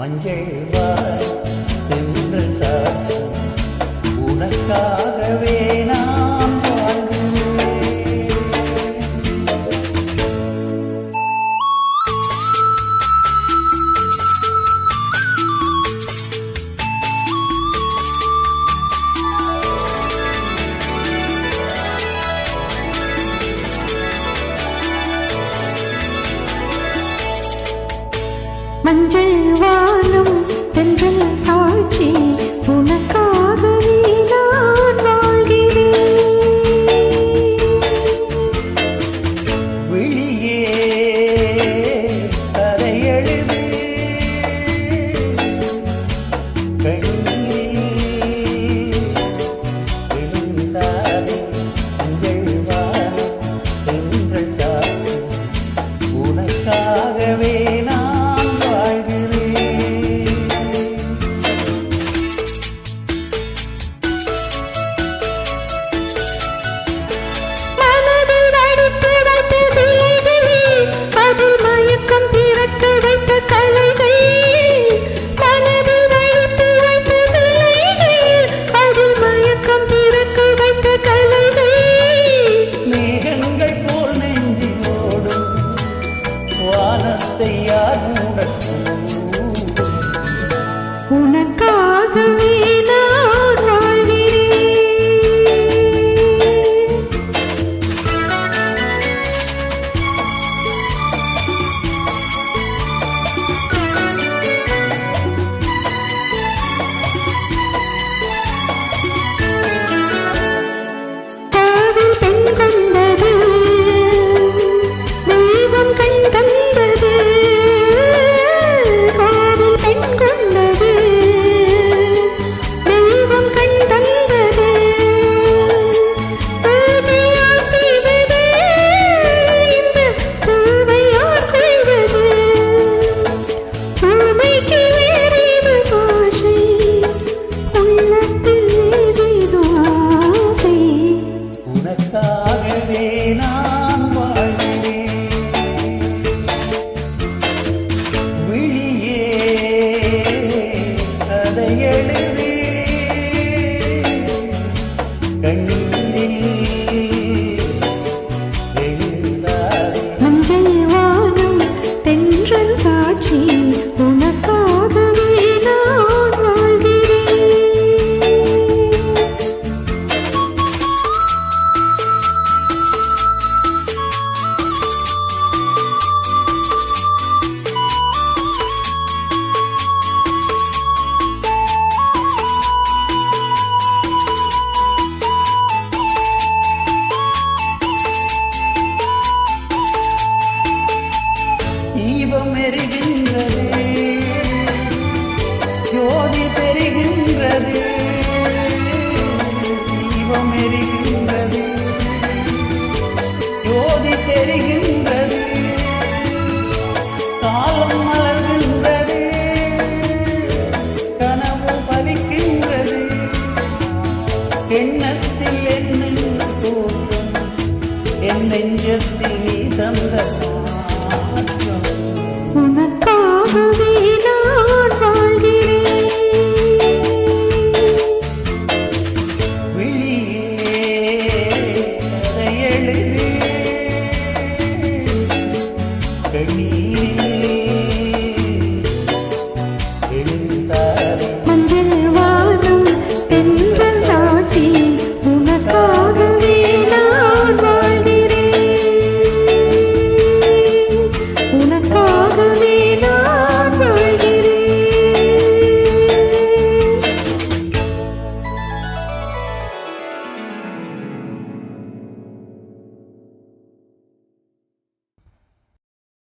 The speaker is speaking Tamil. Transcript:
மஞ்சள் வா மஞ்சள் வானம் தென்றல் சாட்சி வானத்தை யார் மூடட்டும் பாதி தெரிகின்றது. கால